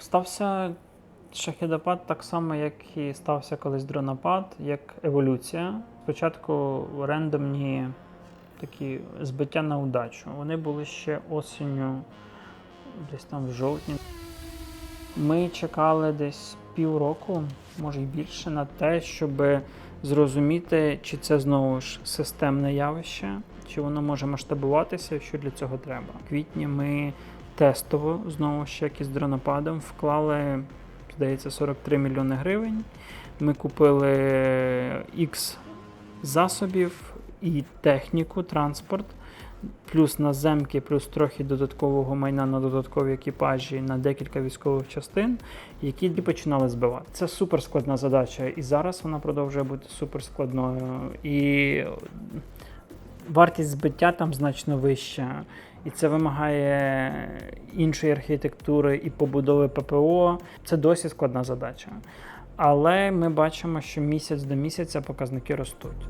Стався шахедопад так само, як і стався колись дронопад, як еволюція. Спочатку рендомні такі збиття на удачу. Вони були ще осінню, десь там в жовтні. Ми чекали десь півроку, може й більше, на те, щоб зрозуміти, чи це знову ж системне явище, чи воно може масштабуватися, що для цього треба. В квітні ми тестово, знову ж як із дронопадом, вклали, здається, 43 мільйони гривень. Ми купили X засобів і техніку, транспорт, плюс наземки, плюс трохи додаткового майна на додаткові екіпажі на декілька військових частин, які починали збивати. Це суперскладна задача, і зараз вона продовжує бути суперскладною. І вартість збиття там значно вища. І це вимагає іншої архітектури і побудови ППО. Це досі складна задача. Але ми бачимо, що місяць до місяця показники ростуть.